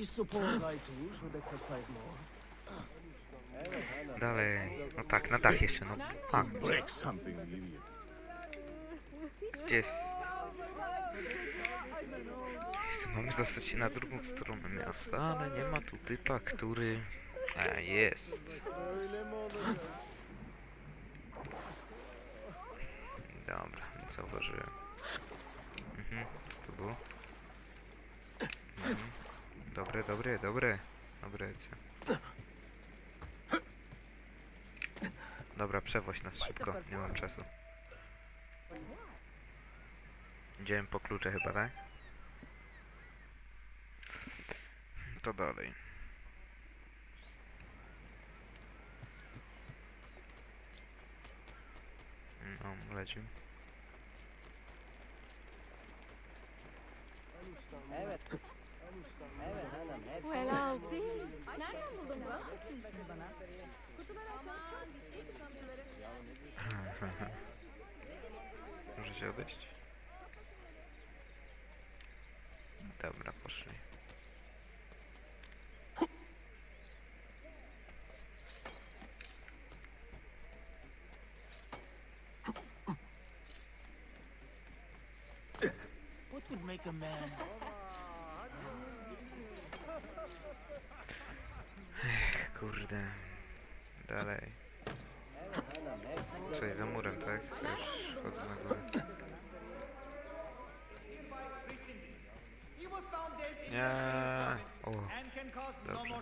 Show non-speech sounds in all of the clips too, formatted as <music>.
I suppose I too should exercise more. Dalej. No tak, na dach jeszcze, no. A, Break something, the idiot. gdzie jest... Jezu, mamy dostać się na drugą stronę miasta, ale nie ma tu typa, który... A, jest. Dobra, nie zauważyłem. Mhm, co to było? Dobre, dobre, dobre. Dobre? Dobra, przewoź nas szybko, nie mam czasu. Idziemy po klucze chyba, tak? To dalej. No, lecimy. Well, I'll be. Nereden buldun bunu? Kutuları açalım. Çok Możecie odejść? Dobra, poszli. What would make a man? Kurde. Dalej. Coś za murem, tak? To już chodzę na górę. Nie. O, Dobrze.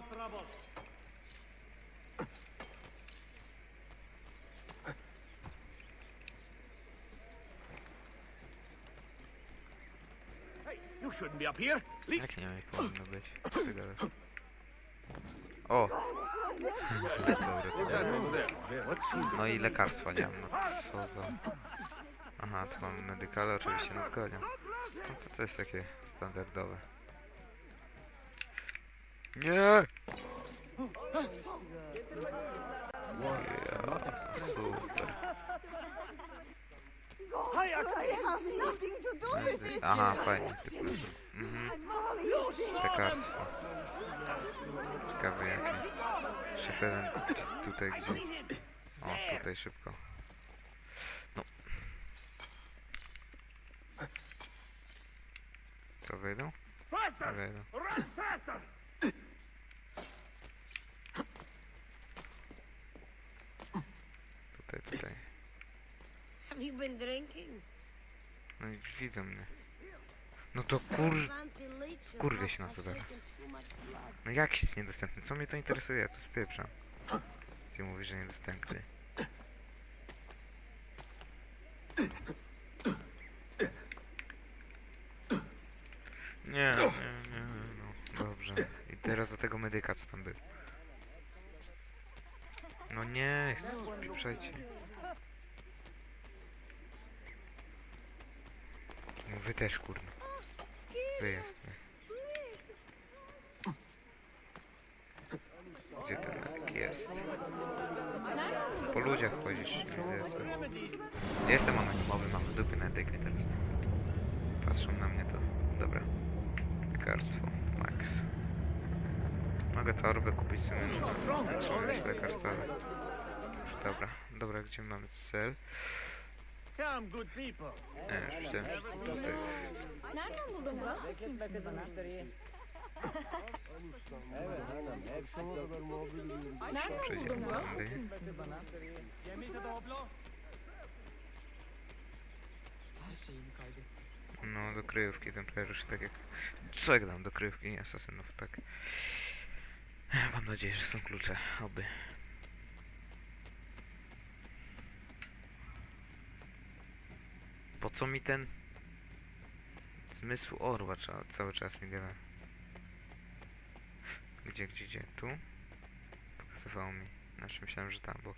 you shouldn't be up here. Jak nie powinno być? Ty gadasz? O! No i lekarstwa nie mam, no co za... Aha, to mamy medykale, oczywiście na zgodzie. No co to jest takie standardowe? Nie! Ja, super. Aha, fajnie. Mhm, lekarstwo. Ciekawe jakie. Szyfrem tutaj gdzie? O, tutaj szybko. No. Co wejdą? Nie wejdą. Tutaj, tutaj. Have you been drinking? No i widzą mnie. No to kur... Kurwię się na to teraz. No jak jest niedostępny? Co mnie to interesuje? Ja tu spieprzam. Ty mówisz, że niedostępny. Nie, nie, nie, no dobrze. I teraz do tego medyka, co tam był. No nie, spieprzajcie. No wy też, kurno. Jest, nie? Gdzie ten medyk jest? Po ludziach chodzisz, nie widzę co. Jestem anonimowy, mam w dupie na dykwie teraz. Patrzą na mnie to. Dobra. Lekarstwo. Max. Mogę torbę kupić sobie. Mieć lekarstwo, dobra. Dobra, gdzie mamy cel? Come, good people. To tutaj. Nereden buldun bunu? Nereden Przejdziemy buldun bunu? No, do kryjówki templariuszy, tak jak... Co jak dam do kryjówki asasynów, tak. Mam nadzieję, że są klucze, oby. Po co mi ten... Zmysł orła cały czas mi gada. Gdzie, gdzie, gdzie? Tu? Pokazywało mi. Znaczy myślałem, że tam, bo...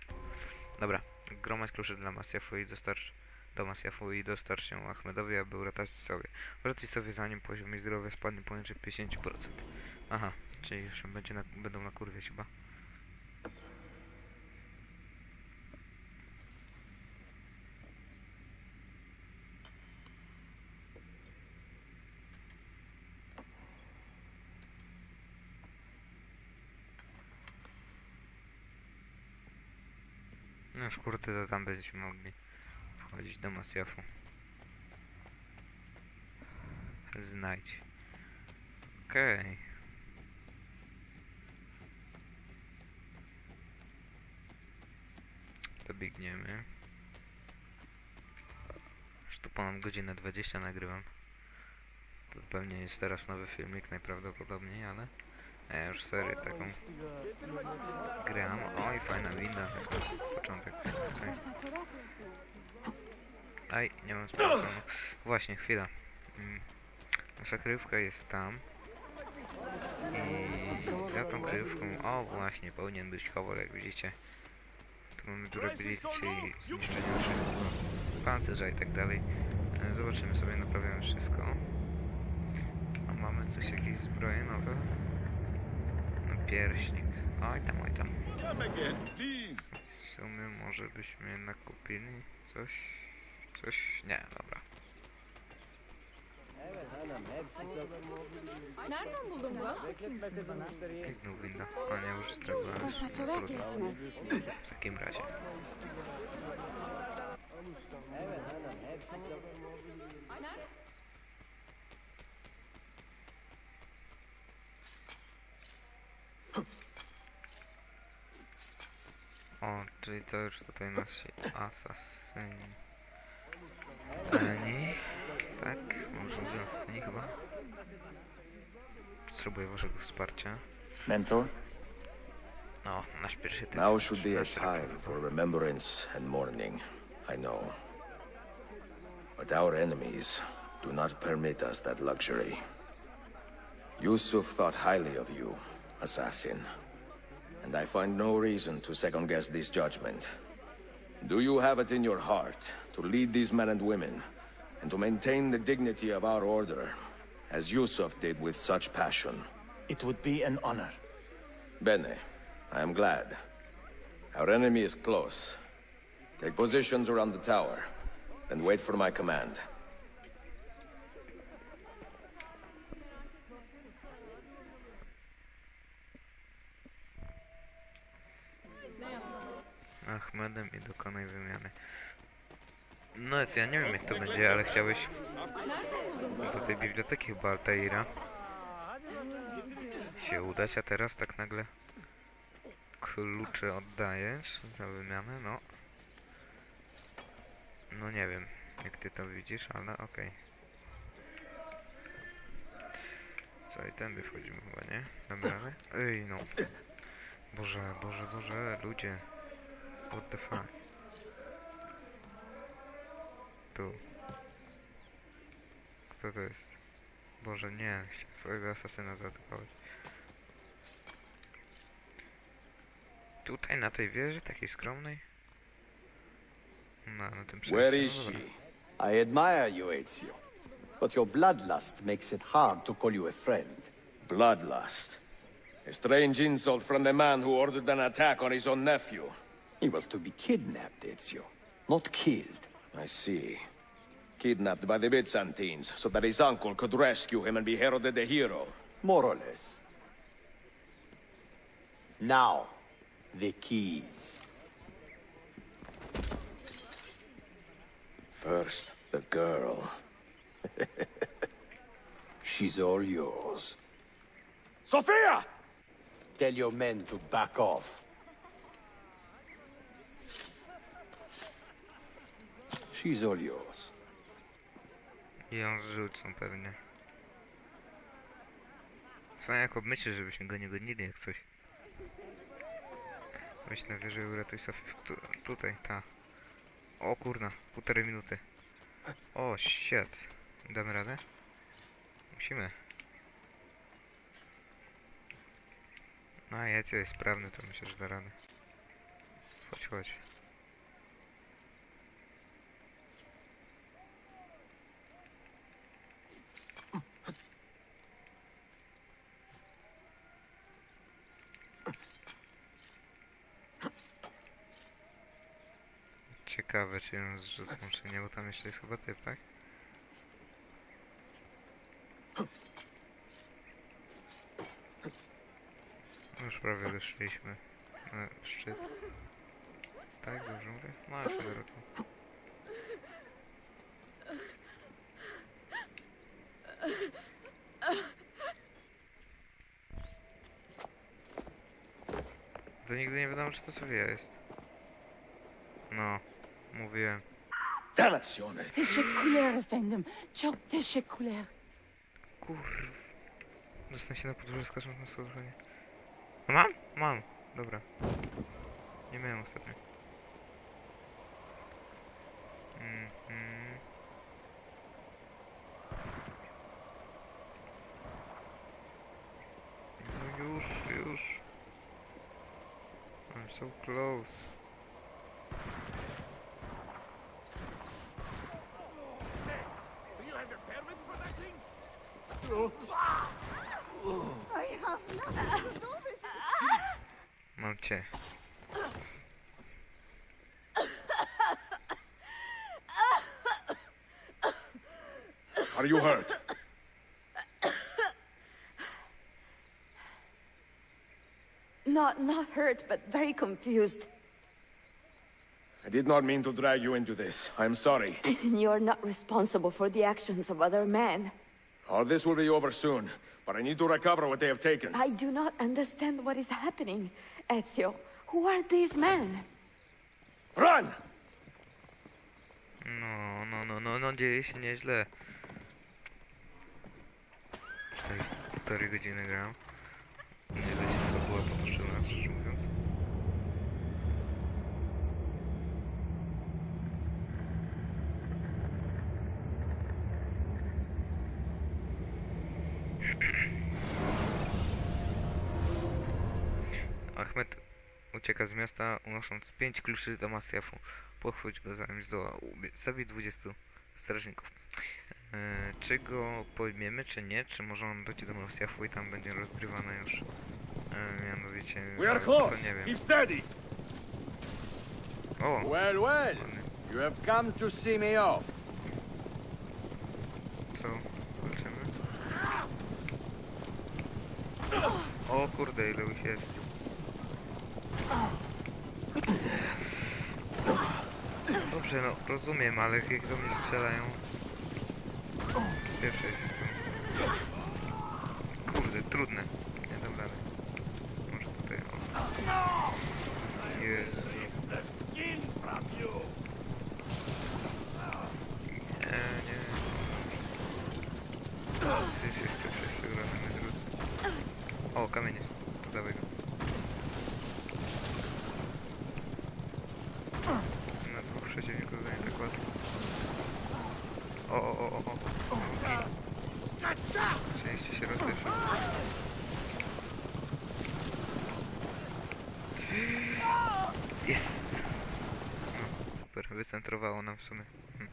Dobra. Gromadź klucze dla Masjafu i dostarcz... Do Masjafu i dostarcz ją Ahmedowi, aby uratować sobie. Uratuj sobie zanim poziom jej zdrowia spadnie poniżej 50%. Aha, czyli już będzie na, będą na kurwie chyba. Już kurde, to tam będziemy mogli wchodzić do Masjafu. Znajdź. Okej. To biegniemy. Już tu ponad godzinę 20 nagrywam. To pewnie jest teraz nowy filmik najprawdopodobniej, ale ja już serię taką gram. Oj, fajna winda, początek. Okej. Aj, nie mam sprawdzonu. Właśnie, chwila. Mm. Nasza kryjówka jest tam. I za tą kryjówką, o właśnie, powinien być kowal, jak widzicie. Tu mamy durability, czyli zniszczenie naszego pancerza i tak dalej. E, Zobaczymy sobie, naprawiamy wszystko. A mamy coś, jakieś zbroje nowe? Pierśnik. Oj tam, oj tam. W sumie może byśmy jednak kupili coś. Coś. Nie, dobra. Nereden buldun bunu? I znów winda. A nie już c'è che Trudno. W takim razie. O, czyli to już tutaj nasi asasyni. Ani, tak, może asasyni chyba. Potrzebuję waszego wsparcia. Mentor? No, nasz pierwszy typ. Now should be a time for remembrance and mourning, I know. But our enemies do not permit us that luxury. Yusuf thought highly of you, assassin. And I find no reason to second guess this judgment. Do you have it in your heart to lead these men and women, and to maintain the dignity of our order, as Yusuf did with such passion? It would be an honor. Bene, I am glad. Our enemy is close. Take positions around the tower, and wait for my command. Ahmedem i dokonaj wymiany. No więc ja nie wiem jak to będzie, ale chciałeś do tej biblioteki chyba Altaira się udać, a teraz tak nagle klucze oddajesz za wymianę, no. No nie wiem jak ty to widzisz, ale okej. Co i tędy wchodzimy chyba, nie? Ej no. Boże, Boże, Boże, ludzie. What the fuck? Tu. Kto to jest? Boże, nie. Chciałem swojego asasyna zaatakować. Tutaj, na tej wieży, takiej skromnej? No, na tym Where przejściu, is she? I admire you, Ezio. But your bloodlust makes it hard to call you a friend. Bloodlust. A strange insult from the man who ordered an attack on his own nephew. He was to be kidnapped, Ezio, not killed. I see. Kidnapped by the Byzantines so that his uncle could rescue him and be heralded a hero. More or less. Now, the keys. First, the girl. <laughs> She's all yours. Sophia! Tell your men to back off. She's all yours. I ją zrzucą pewnie. Obmyśl, żebyśmy go nie gonili jak coś. Weź na wieżę uratuj Sofię. Tu, tutaj, ta. O kurna, półtorej minuty. O, shit. Damy radę? Musimy. No, a Jecio jest sprawny, to myślę, że da radę. Chodź, chodź. Ciekawe, czy ją zrzucą, czy nie, bo tam jeszcze jest chyba typ, tak? Już prawie doszliśmy na szczyt. Tak, dobrze mówię? Masz Dorota. To nigdy nie wiadomo, czy to Sofia jest. No, mówiłem. Dannazione! Teşekkürler efendim. Çok teşekkürler. Kur... Dostanę się na podróży skacząc na spotkanie. No mam? Mam. Dobra. Nie miałem ostatnio. Mhm. No już, już. I'm so close. Cię. Are you hurt? Not, not hurt, but very confused. I did not mean to drag you into this. I'm sorry. <laughs> You're not responsible for the actions of other men. All this will be over soon, but I need to recover what they have taken. I do not understand what is happening. Ezio, who are these men? Run! No, no, no, no, no, dzieje się nieźle. Tutaj półtorej godziny grałem. Nieźle się to było potoczyłem, szczerze mówiąc. Ucieka z miasta, unosząc pięć kluczy do Masjafu. Pochwyć go zanim zdoła zabić 20 strażników. E, czy go pojmiemy, czy nie? Czy może on dojdzie do Masjafu i tam będzie rozgrywane już? E, mianowicie... We are to close. nie wiem. Keep steady. O! Well, well. You have come to see me off. Co? Zobaczymy. O kurde, ile ich jest. Dobrze, no rozumiem, ale jak do mnie strzelają... Pierwsze Kurde, trudne. Nie dam rady. Może tutaj... O. Jezu. Nie, nie. Gdzieś jeszcze wszyscy gramy na drodze. O, kamień jest. To dawaj go. Na dwóch przeciwników to nie tak łatwo. O, o, o, o, o. Szczęście się rozeszło. Jest! No, super, wycentrowało nam w sumie. Hm.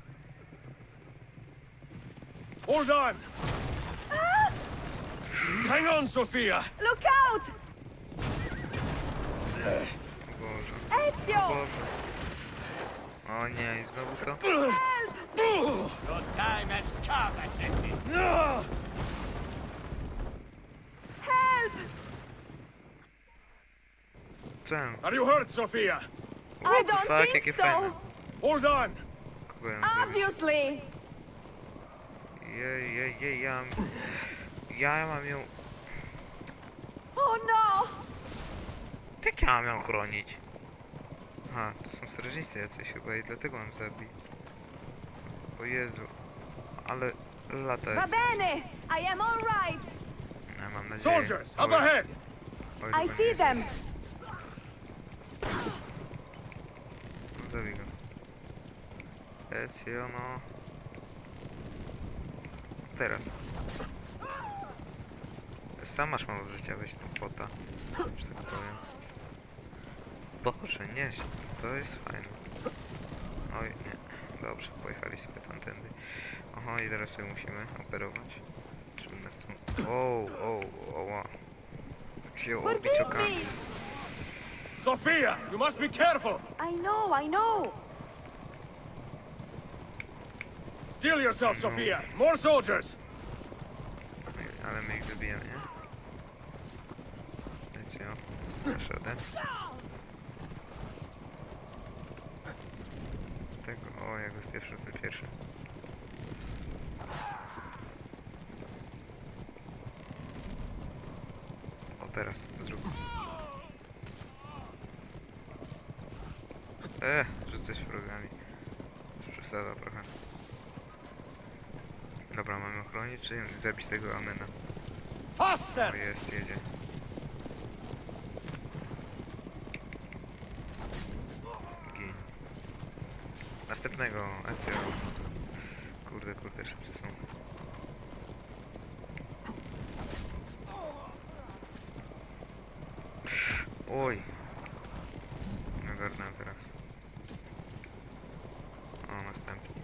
Hold on! Hang on, Sophia! Look out! Boże. Ezio! Boże. O nie, i znowu to? Your time has come, assassin. Help! Co? Are you hurt, Sophia? I don't Fuck, jakie think fajne. Hold on! Mam? Obviously. Jej, jej, jej, ja... Ja mam ją... Oh no! Jak ja mam ją chronić? Aha, to są strażnicy jacyś chyba i dlatego mam zabić. O Jezu. Ale lata jest. bene! I am all right. Ja mam nadzieję. Soldiers, up ahead! I see them. No, Zabij go. Ezio, no. Teraz. Sam masz mało życia, weź tu pota. Że tak powiem. Boże, nie, to jest fajne. Oj, nie. Dobrze, pojechali sobie tamtędy. Oho, i teraz sobie musimy operować. Żeby nas tu... O, o, o, o. Się obić okami. Sophia, you must be careful! I know, I know. Steel yourself, Sophia! More soldiers! Ale my ich zabijemy, nie? Ezio, na środę. ja go pierwszy, ten pierwszy. O teraz, zrób. E, rzucać wrogami. Już Przesada trochę. Dobra, mamy ochronić, czy zabić tego Amena? O Faster! jest, jedzie. Gin. Następnego, Ezio. Kurde, kurde, szybcy są. Oj. Nagarnę teraz. O, następny.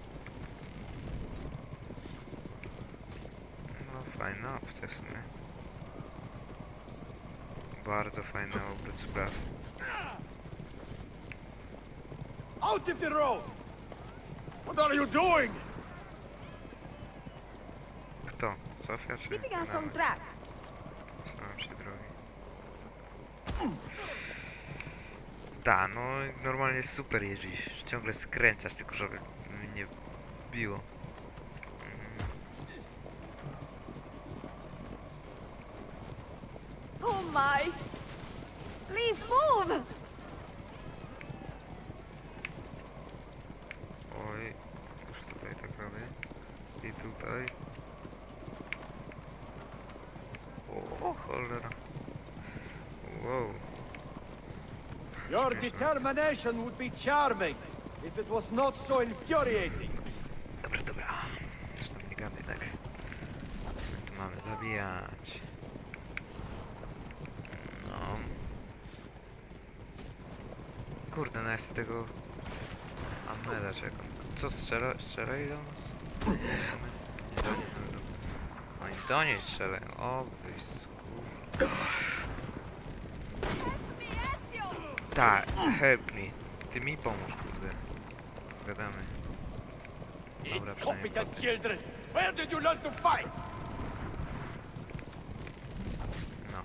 No, fajna opcja w sumie. Bardzo fajny obrót spraw. Out of the road! What are you doing? Kto? Sofia czy Keeping us on track. Trzymam się drogi. Da, no normalnie super jeździsz. Ciągle skręcasz, tylko żeby mnie biło. Oh my! Please move! Oj, już tutaj tak robię. I tutaj. O, cholera. Wow. Your determination would be charming if it was not so infuriating. Dobra, dobra. Zresztą nie gadaj tak. My tu mamy zabijać. No. Kurde, no ja chcę tego... Amela czekam. Co, strzela, strzelaj do nas? Nie do nich, do- No i do niej strzelają. O, wy Tak, help me. Ty mi pomóż, kurde. Gadamy. Dobra, przynajmniej! Where did you learn to fight? No.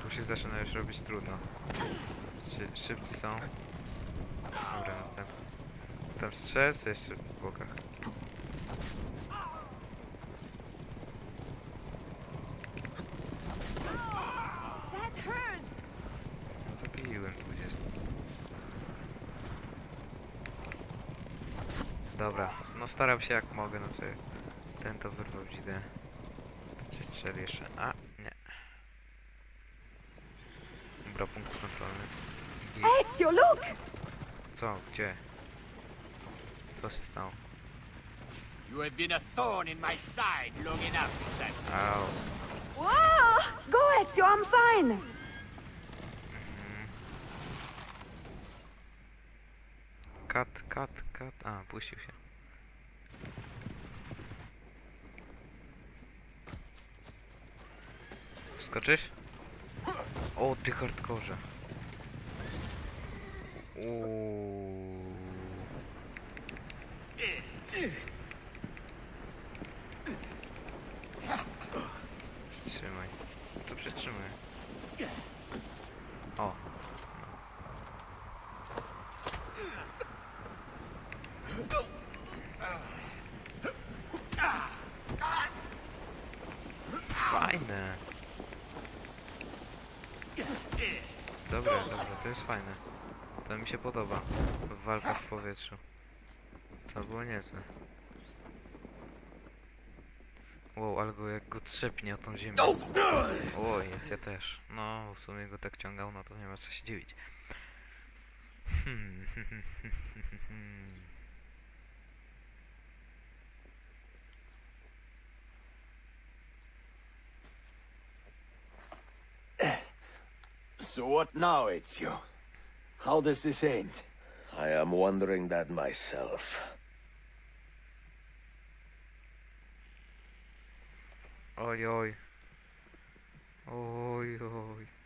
Tu się zaczyna już robić trudno. Szy szybcy są. Dobra, następny. Tam strzelcy jeszcze w bokach. No zabiłem 20. Dobra, no staram się jak mogę, no co ten to wyrwał dzidę. Czy strzeli jeszcze? A. Dobra, punkt kontrolny. Ezio, look! Co? Gdzie? Co się stało? You have been a thorn in my side long enough. Au. Wow! Go, Ezio, I'm fine! Kat, kat, kat. A, puścił się. Skoczysz? O, ty hardkorze. Uuu. Przytrzymaj. To przytrzymaj. O. Fajne. Dobra, dobra, to jest fajne. To mi się podoba. Walka w powietrzu. To było niezłe. Wow, ale go jak go trzepnie o tą ziemię. Oj, więc ja też. No, w sumie go tak ciągał, no to nie ma co się dziwić. So what now, Ezio? How does this end? I am wondering that myself. Oj, oj. Oj, oj.